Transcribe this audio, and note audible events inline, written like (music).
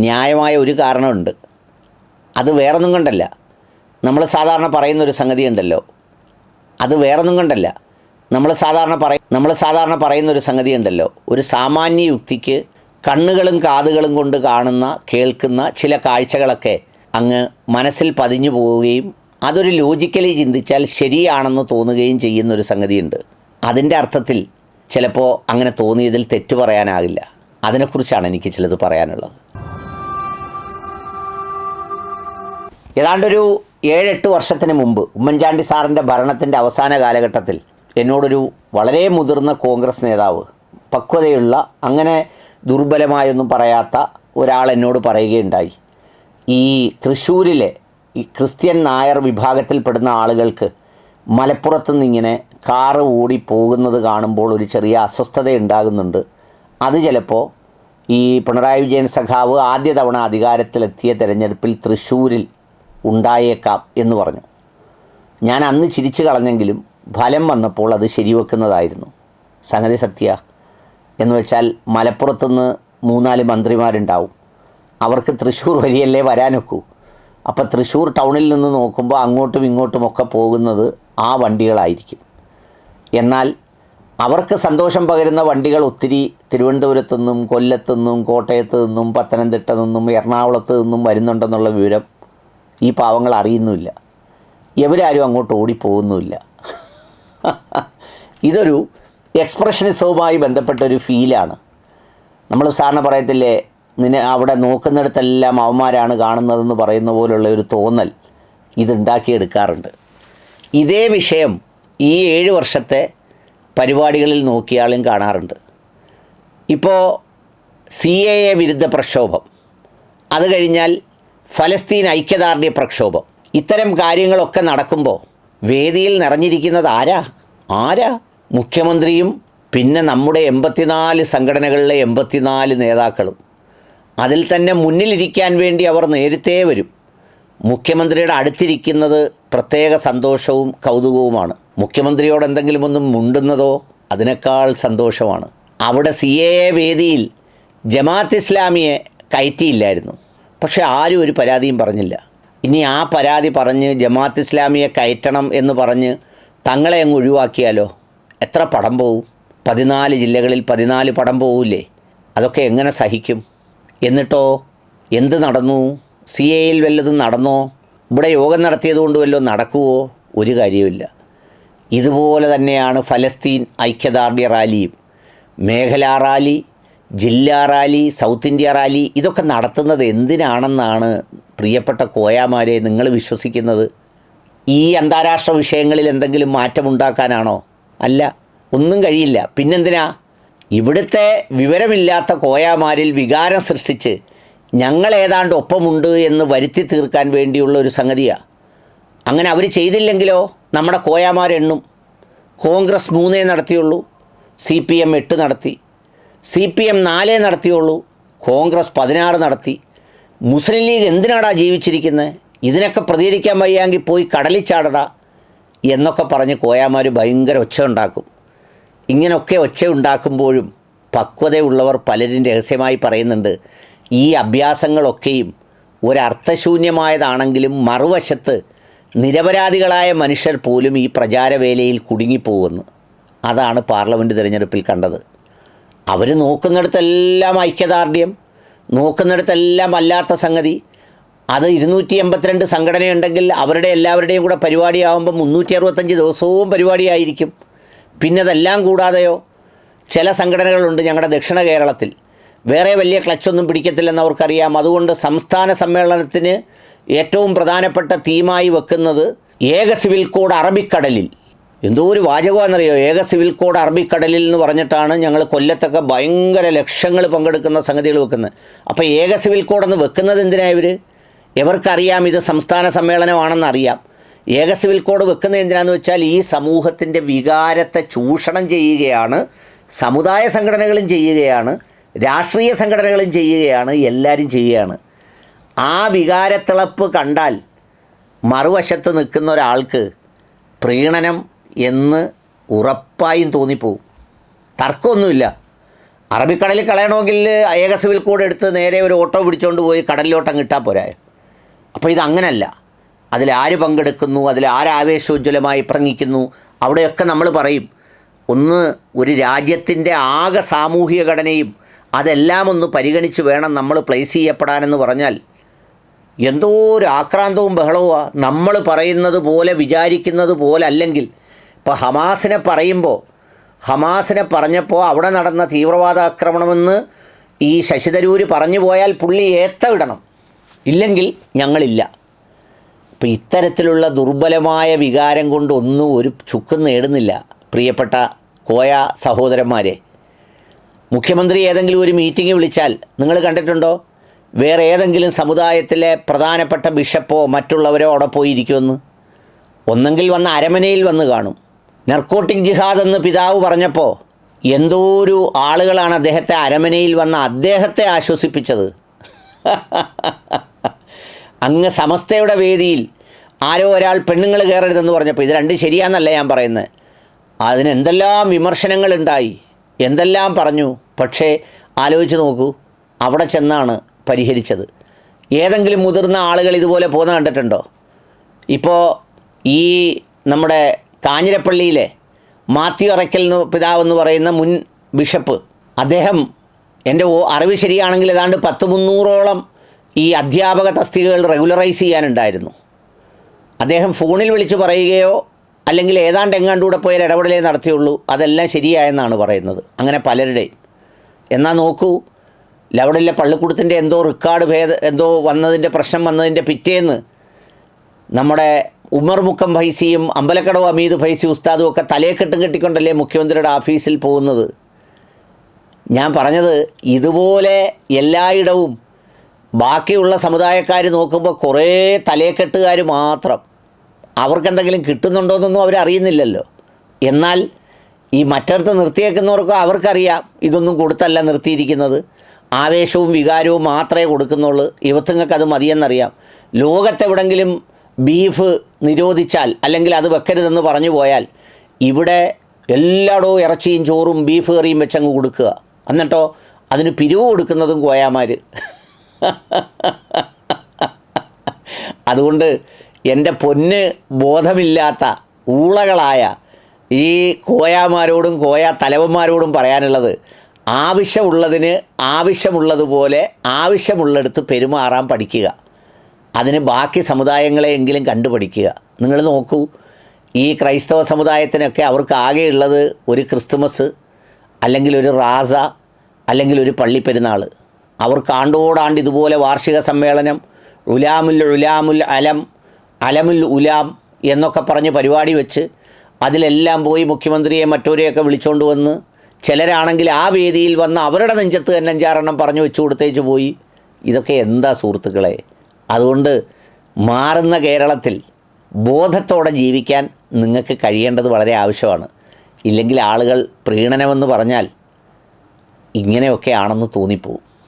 ന്യായമായ ഒരു കാരണമുണ്ട്. അത് വേറൊന്നും കൊണ്ടല്ല. നമ്മൾ സാധാരണ പറയുന്ന ഒരു സംഗതി ഉണ്ടല്ലോ അത് വേറൊന്നും കൊണ്ടല്ല. നമ്മൾ സാധാരണ പറയ നമ്മൾ സാധാരണ പറയുന്ന ഒരു സംഗതി ഉണ്ടല്ലോ ഒരു സാമാന്യ യുക്തിക്ക് കണ്ണുകളും കാതുകളും കൊണ്ട് കാണുന്ന കേൾക്കുന്ന ചില കാഴ്ചകളൊക്കെ അങ്ങ് മനസ്സിൽ പതിഞ്ഞു പോവുകയും അതൊരു ലോജിക്കലി ചിന്തിച്ചാൽ ശരിയാണെന്ന് തോന്നുകയും ചെയ്യുന്ന ഒരു സംഗതിയുണ്ട്. അതിന്റെ അർത്ഥത്തിൽ ചിലപ്പോൾ അങ്ങനെ തോന്നിയതിൽ തെറ്റു പറയാനാകില്ല. അതിനെക്കുറിച്ചാണ് എനിക്ക് ചിലത് പറയാനുള്ളത്. ഏതാണ്ടൊരു ഏഴെട്ട് വർഷത്തിന് മുമ്പ് ഉമ്മൻചാണ്ടി സാറിന്റെ ഭരണത്തിന്റെ അവസാന കാലഘട്ടത്തിൽ എന്നോടൊരു വളരെ മുതിർന്ന കോൺഗ്രസ് നേതാവ് പക്വതയുള്ള അങ്ങനെ ദുർബലമായൊന്നും പറയാത്ത ഒരാൾ എന്നോട് പറയുകയുണ്ടായി. ഈ തൃശ്ശൂരിലെ ഈ ക്രിസ്ത്യൻ നായർ വിഭാഗത്തിൽപ്പെടുന്ന ആളുകൾക്ക് മലപ്പുറത്തു നിന്നിങ്ങനെ കാറ് ഓടി പോകുന്നത് കാണുമ്പോൾ ഒരു ചെറിയ അസ്വസ്ഥത ഉണ്ടാകുന്നുണ്ട്. അത് ചിലപ്പോൾ ഈ പിണറായി വിജയൻ സഖാവ് ആദ്യ തവണ അധികാരത്തിലെത്തിയ തെരഞ്ഞെടുപ്പിൽ തൃശ്ശൂരിൽ ഉണ്ടായേക്കാം എന്ന് പറഞ്ഞു. ഞാൻ അന്ന് ചിരിച്ചു കളഞ്ഞെങ്കിലും ഫലം വന്നപ്പോൾ അത് ശരിവെക്കുന്നതായിരുന്നു. സംഗതി സത്യ. എന്ന് വെച്ചാൽ മലപ്പുറത്തുനിന്ന് മൂന്നാൽ മന്ത്രിമാരുണ്ടാവും. അവർക്ക് തൃശ്ശൂർ വഴിയല്ലേ വരാനൊക്കൂ. അപ്പോൾ തൃശ്ശൂർ ടൗണിൽ നിന്ന് നോക്കുമ്പോൾ അങ്ങോട്ടും ഇങ്ങോട്ടുമൊക്കെ പോകുന്നത് ആ വണ്ടികളായിരിക്കും. എന്നാൽ അവർക്ക് സന്തോഷം പകരുന്ന വണ്ടികൾ ഒത്തിരി തിരുവനന്തപുരത്തു നിന്നും കൊല്ലത്തു നിന്നും കോട്ടയത്ത് നിന്നും പത്തനംതിട്ട നിന്നും എറണാകുളത്ത് നിന്നും വരുന്നുണ്ടെന്നുള്ള വിവരം ഈ പാവങ്ങൾ അറിയുന്നുമില്ല. എവരാരും അങ്ങോട്ട് ഓടിപ്പോകുന്നുമില്ല. ഇതൊരു എക്സ്പ്രഷനിസവുമായി ബന്ധപ്പെട്ടൊരു ഫീലാണ് നമ്മൾ സാറിന് പറയത്തില്ലേ നിന്നെ അവിടെ നോക്കുന്നിടത്തെല്ലാം അവന്മാരാണ് കാണുന്നതെന്ന് പറയുന്ന പോലുള്ള ഒരു തോന്നൽ ഇതുണ്ടാക്കിയെടുക്കാറുണ്ട് ഇതേ വിഷയം ഈ ഏഴ് വർഷത്തെ പരിപാടികളിൽ നോക്കിയാലും കാണാറുണ്ട്. ഇപ്പോൾ സി എ എ വിരുദ്ധ പ്രക്ഷോഭം. അത് കഴിഞ്ഞാൽ ഫലസ്തീൻ ഐക്യദാർഢ്യ പ്രക്ഷോഭം. ഇത്തരം കാര്യങ്ങളൊക്കെ നടക്കുമ്പോൾ വേദിയിൽ നിറഞ്ഞിരിക്കുന്നത് ആരാ? ആരാ? മുഖ്യമന്ത്രിയും പിന്നെ നമ്മുടെ എൺപത്തിനാല് സംഘടനകളിലെ എൺപത്തിനാല് നേതാക്കളും. അതിൽ തന്നെ മുന്നിലിരിക്കാൻ വേണ്ടി അവർ നേരത്തെ വരും. മുഖ്യമന്ത്രിയുടെ അടുത്തിരിക്കുന്നത് പ്രത്യേക സന്തോഷവും കൗതുകവുമാണ്. മുഖ്യമന്ത്രിയോട് എന്തെങ്കിലും ഒന്നും മുണ്ടുന്നതോ അതിനേക്കാൾ സന്തോഷമാണ്. അവിടെ സി എ വേദിയിൽ ജമാഅത്ത് ഇസ്ലാമിയെ കയറ്റിയില്ലായിരുന്നു. പക്ഷെ ആരും ഒരു പരാതിയും പറഞ്ഞില്ല. ഇനി ആ പരാതി പറഞ്ഞ് ജമാഅത്ത് ഇസ്ലാമിയെ കയറ്റണം എന്ന് പറഞ്ഞ് തങ്ങളെ അങ്ങ് ഒഴിവാക്കിയാലോ? എത്ര പടം പോവും? പതിനാല് ജില്ലകളിൽ പതിനാല് പടം പോവില്ലേ അതൊക്കെ എങ്ങനെ സഹിക്കും? എന്നിട്ടോ എന്ത് നടന്നു? സി എയിൽ വല്ലതും നടന്നോ? ഇവിടെ യോഗം നടത്തിയതുകൊണ്ട് വല്ലതും നടക്കുവോ? ഒരു കാര്യമില്ല ഇതുപോലെ തന്നെയാണ് ഫലസ്തീൻ ഐക്യദാർഢ്യ റാലിയും. മേഖലാ റാലി ജില്ലാ റാലി സൗത്ത് ഇന്ത്യ റാലി ഇതൊക്കെ നടത്തുന്നത് എന്തിനാണെന്നാണ് പ്രിയപ്പെട്ട കോയാമാരെ നിങ്ങൾ വിശ്വസിക്കുന്നത്? ഈ അന്താരാഷ്ട്ര വിഷയങ്ങളിൽ എന്തെങ്കിലും മാറ്റമുണ്ടാക്കാനാണോ? അല്ല ഒന്നും കഴിയില്ല. പിന്നെന്തിനാ? ഇവിടുത്തെ വിവരമില്ലാത്ത കോയാമാരിൽ വികാരം സൃഷ്ടിച്ച് ഞങ്ങൾ ഏതാണ്ട് ഒപ്പമുണ്ട് എന്ന് വരുത്തി തീർക്കാൻ വേണ്ടിയുള്ള ഒരു സംഗതിയാണ് അങ്ങനെ അവർ ചെയ്തില്ലെങ്കിലോ? നമ്മുടെ കോയാമാരെണ്ണും കോൺഗ്രസ് മൂന്നേ നടത്തിയുള്ളൂ. സി പി എം എട്ട് നടത്തി. സി പി എം നാലേ നടത്തിയുള്ളൂ കോൺഗ്രസ് പതിനാറ് നടത്തി. മുസ്ലിം ലീഗ് എന്തിനാടാ ജീവിച്ചിരിക്കുന്നത് ഇതിനൊക്കെ പ്രതികരിക്കാൻ വയ്യാങ്കിൽ പോയി കടലിൽ ചാടടാ എന്നൊക്കെ പറഞ്ഞ് കോയാമാർ ഭയങ്കര ഒച്ച ഉണ്ടാക്കും. ഇങ്ങനെയൊക്കെ ഒച്ച ഉണ്ടാക്കുമ്പോഴും പക്വതയുള്ളവർ പലരും രഹസ്യമായി പറയുന്നുണ്ട് ഈ അഭ്യാസങ്ങളൊക്കെയും ഒരർത്ഥശൂന്യമായതാണെങ്കിലും മറുവശത്ത് നിരപരാധികളായ മനുഷ്യർ പോലും ഈ പ്രചാരവേലയിൽ കുടുങ്ങിപ്പോകുന്നു. അതാണ് പാർലമെന്റ് തിരഞ്ഞെടുപ്പിൽ കണ്ടത്. അവർ നോക്കുന്നിടത്തെല്ലാം ഐക്യദാർഢ്യം നോക്കുന്നിടത്തെല്ലാം അല്ലാത്ത സംഗതി. അത് ഇരുന്നൂറ്റി എൺപത്തിരണ്ട് സംഘടനയുണ്ടെങ്കിൽ അവരുടെ എല്ലാവരുടെയും കൂടെ പരിപാടിയാകുമ്പോൾ മുന്നൂറ്റി അറുപത്തഞ്ച് ദിവസവും പരിപാടിയായിരിക്കും. പിന്നെ അതെല്ലാം കൂടാതെയോ ചില സംഘടനകളുണ്ട് ഞങ്ങളുടെ ദക്ഷിണ കേരളത്തിൽ. വേറെ വലിയ ക്ലച്ചൊന്നും പിടിക്കത്തില്ലെന്ന് അവർക്കറിയാം. അതുകൊണ്ട് സംസ്ഥാന സമ്മേളനത്തിന് ഏറ്റവും പ്രധാനപ്പെട്ട തീമായി വെക്കുന്നത് ഏക സിവിൽ കോഡ് അറബിക്കടലിൽ. എന്തോ ഒരു വാചകമാണെന്നറിയോ? ഏക സിവിൽ കോഡ് അറബിക്കടലിൽ എന്ന് പറഞ്ഞിട്ടാണ് ഞങ്ങൾ കൊല്ലത്തൊക്കെ ഭയങ്കര ലക്ഷങ്ങൾ പങ്കെടുക്കുന്ന സംഗതികൾ വെക്കുന്നത്. അപ്പോൾ ഏക സിവിൽ കോഡ് എന്ന് വെക്കുന്നത് എന്തിനാണ് ഇവർ എവർക്കറിയാം ഇത് സംസ്ഥാന സമ്മേളനമാണെന്ന് അറിയാം. ഏക സിവിൽ കോഡ് വെക്കുന്നത് എന്തിനാന്ന് വെച്ചാൽ ഈ സമൂഹത്തിന്റെ വികാരത്തെ ചൂഷണം ചെയ്യുകയാണ് സമുദായ സംഘടനകളും ചെയ്യുകയാണ് രാഷ്ട്രീയ സംഘടനകളും ചെയ്യുകയാണ് എല്ലാവരും ചെയ്യുകയാണ്. ആ വികാരത്തിളപ്പ് കണ്ടാൽ മറുവശത്ത് നിൽക്കുന്ന ഒരാൾക്ക് പ്രീണനം എന്ന് ഉറപ്പായും തോന്നിപ്പോവും. തർക്കമൊന്നുമില്ല. അറബിക്കടലിൽ കളയണമെങ്കിൽ ഏക സിവിൽ കോഡ് എടുത്ത് നേരെ ഒരു ഓട്ടോ പിടിച്ചുകൊണ്ട് പോയി കടലിലോട്ട് ഇട്ടാൽ പോരായോ അപ്പോൾ ഇത് അങ്ങനല്ല അതിൽ ആര് പങ്കെടുക്കുന്നു അതിൽ ആരാവേശോജ്വലമായി പ്രങ്ങിക്കുന്നു അവിടെയൊക്കെ നമ്മൾ പറയും. ഒന്ന് ഒരു രാജ്യത്തിന്റെ ആകെ സാമൂഹിക ഘടനയും അതെല്ലാം ഒന്ന് പരിഗണിച്ച് വേണം നമ്മൾ പ്ലേസ് ചെയ്യപ്പെടാനെന്ന് പറഞ്ഞാൽ. എന്തോ ഒരു ആക്രാന്തവും ബഹളവുമാണ് നമ്മൾ പറയുന്നത് പോലെ വിചാരിക്കുന്നത് പോലെ അല്ലെങ്കിൽ ഇപ്പോൾ ഹമാസിനെ പറയുമ്പോൾ ഹമാസിനെ പറഞ്ഞപ്പോൾ അവിടെ നടന്ന തീവ്രവാദ ആക്രമണമെന്ന് ഈ ശശിതരൂർ പറഞ്ഞു പോയാൽ പുള്ളി ഏത്ത ഏത്തവിടണം. ഇല്ലെങ്കിൽ ഞങ്ങളില്ല. അപ്പോൾ ഇത്തരത്തിലുള്ള ദുർബലമായ വികാരം കൊണ്ട് ഒന്നും ഒരു ചുക്കും നേടുന്നില്ല പ്രിയപ്പെട്ട കോയ സഹോദരന്മാരെ. മുഖ്യമന്ത്രി ഏതെങ്കിലും ഒരു മീറ്റിംഗ് വിളിച്ചാൽ നിങ്ങൾ കണ്ടിട്ടുണ്ടോ? വേറെ ഏതെങ്കിലും സമുദായത്തിലെ പ്രധാനപ്പെട്ട ബിഷപ്പോ മറ്റുള്ളവരോ അവിടെ പോയിരിക്കുമെന്ന്? ഒന്നെങ്കിൽ വന്ന് അരമനയിൽ വന്ന് കാണും. നർക്കോട്ടിക് ജിഹാദ് എന്ന് പിതാവ് പറഞ്ഞപ്പോൾ എന്തോ ഒരു ആളുകളാണ് അദ്ദേഹത്തെ അരമനയിൽ വന്ന അദ്ദേഹത്തെ ആശ്വസിപ്പിച്ചത്. (laughs) അങ്ങ് സമസ്തയുടെ വേദിയിൽ ആരോ ഒരാൾ പെണ്ണുങ്ങൾ കയറരുതെന്ന് പറഞ്ഞപ്പോൾ ഇത് രണ്ട് ശരിയാന്നല്ല ഞാൻ പറയുന്നത് അതിന് എന്തെല്ലാം വിമർശനങ്ങളുണ്ടായി. എന്തെല്ലാം പറഞ്ഞു. പക്ഷേ ആലോചിച്ച് നോക്കൂ. അവിടെ ചെന്നാണ് പരിഹരിച്ചത്. ഏതെങ്കിലും മുതിർന്ന ആളുകൾ ഇതുപോലെ പോകുന്ന കണ്ടിട്ടുണ്ടോ? ഇപ്പോൾ ഈ നമ്മുടെ കാഞ്ഞിരപ്പള്ളിയിലെ മാത്യു അറയ്ക്കൽ എന്ന് പിതാവെന്ന് പറയുന്ന മുൻ ബിഷപ്പ് അദ്ദേഹം എന്റെ അറിവ് ശരിയാണെങ്കിൽ ഏതാണ്ട് പത്ത് മുന്നൂറോളം ഈ അധ്യാപക തസ്തികകൾ റെഗുലറൈസ് ചെയ്യാനുണ്ടായിരുന്നു. അദ്ദേഹം ഫോണിൽ വിളിച്ച് പറയുകയോ അല്ലെങ്കിൽ ഏതാണ്ട് എങ്ങാണ്ടൂടെ പോയ ഇടപെടലേ നടത്തിയുള്ളൂ അതെല്ലാം ശരിയായെന്നാണ് പറയുന്നത് അങ്ങനെ പലരുടെയും. എന്നാൽ നോക്കൂ ലവടിലെ പള്ളിക്കൂടത്തിന്റെ എന്തോ റെക്കോർഡ് ഭേദ എന്തോ വന്നതിന്റെ പ്രശ്നം വന്നതിന്റെ പിറ്റേന്ന് നമ്മുടെ ഉമർ മുക്കം ഫൈസിയും അമ്പലക്കടവ് അമീദ് ഫൈസി ഉസ്താദും ഒക്കെ തലയെക്കെട്ടും കെട്ടിക്കൊണ്ടല്ലേ മുഖ്യമന്ത്രിയുടെ ഓഫീസിൽ പോകുന്നത്? ഞാൻ പറഞ്ഞത് ഇതുപോലെ എല്ലായിടവും ബാക്കിയുള്ള സമുദായക്കാർ നോക്കുമ്പോൾ കുറേ തലയെക്കെട്ടുകാർ മാത്രം. അവർക്ക് അവർക്കെന്തെങ്കിലും കിട്ടുന്നുണ്ടോയെന്നൊന്നും അവരറിയുന്നില്ലല്ലോ എന്നാൽ ഈ മറ്റടുത്ത് നിർത്തിയേക്കുന്നവർക്ക് അവർക്കറിയാം ഇതൊന്നും കൊടുത്തല്ല നിർത്തിയിരിക്കുന്നത്. ആവേശവും വികാരവും മാത്രമേ കൊടുക്കുന്നുള്ളൂ. ഇവത്തുങ്ങൾക്ക് അത് മതിയെന്നറിയാം. ലോകത്തെവിടെങ്കിലും ബീഫ് നിരോധിച്ചാൽ അല്ലെങ്കിൽ അത് വെക്കരുതെന്ന് പറഞ്ഞു പോയാൽ ഇവിടെ എല്ലായിടവും ഇറച്ചിയും ചോറും ബീഫ് കറിയും വെച്ചങ്ങ് കൊടുക്കുക. എന്നിട്ടോ അതിന് പിരിവ് കൊടുക്കുന്നതും കോയാമാർ അതുകൊണ്ട് എന്റെ പൊന്ന് ബോധമില്ലാത്ത ഊളകളായ ഈ കോയാമാരോടും കോയ തലവന്മാരോടും പറയാനുള്ളത് ആവശ്യമുള്ളതിന് ആവശ്യമുള്ളതുപോലെ ആവശ്യമുള്ളിടത്ത് പെരുമാറാൻ പഠിക്കുക. അതിന് ബാക്കി സമുദായങ്ങളെയെങ്കിലും കണ്ടുപഠിക്കുക. നിങ്ങൾ നോക്കൂ ഈ ക്രൈസ്തവ സമുദായത്തിനൊക്കെ അവർക്ക് ആകെയുള്ളത് ഒരു ക്രിസ്തുമസ് അല്ലെങ്കിൽ ഒരു റാസ അല്ലെങ്കിൽ ഒരു പള്ളിപ്പെരുന്നാൾ. അവർക്ക് ആണ്ടോടാണ്ട് ഇതുപോലെ വാർഷിക സമ്മേളനം ഉലാമുൽ ഉലാമുൽ അലം അലമുൽ ഉലാം എന്നൊക്കെ പറഞ്ഞ് പരിപാടി വെച്ച് അതിലെല്ലാം പോയി മുഖ്യമന്ത്രിയെ മറ്റവരെയൊക്കെ വിളിച്ചുകൊണ്ട് വന്ന് ചിലരാണെങ്കിൽ ആ വേദിയിൽ വന്ന് അവരുടെ നെഞ്ചത്ത് തന്നെ അഞ്ചാറെണ്ണം പറഞ്ഞു വെച്ചു കൊടുത്തേച്ച് പോയി. ഇതൊക്കെ എന്താ സുഹൃത്തുക്കളെ? അതുകൊണ്ട് മാറുന്ന കേരളത്തിൽ ബോധത്തോടെ ജീവിക്കാൻ നിങ്ങൾക്ക് കഴിയേണ്ടത് വളരെ ആവശ്യമാണ്. ഇല്ലെങ്കിൽ ആളുകൾ പ്രീണനമെന്ന് പറഞ്ഞാൽ ഇങ്ങനെയൊക്കെ ആണെന്ന് തോന്നിപ്പോവും.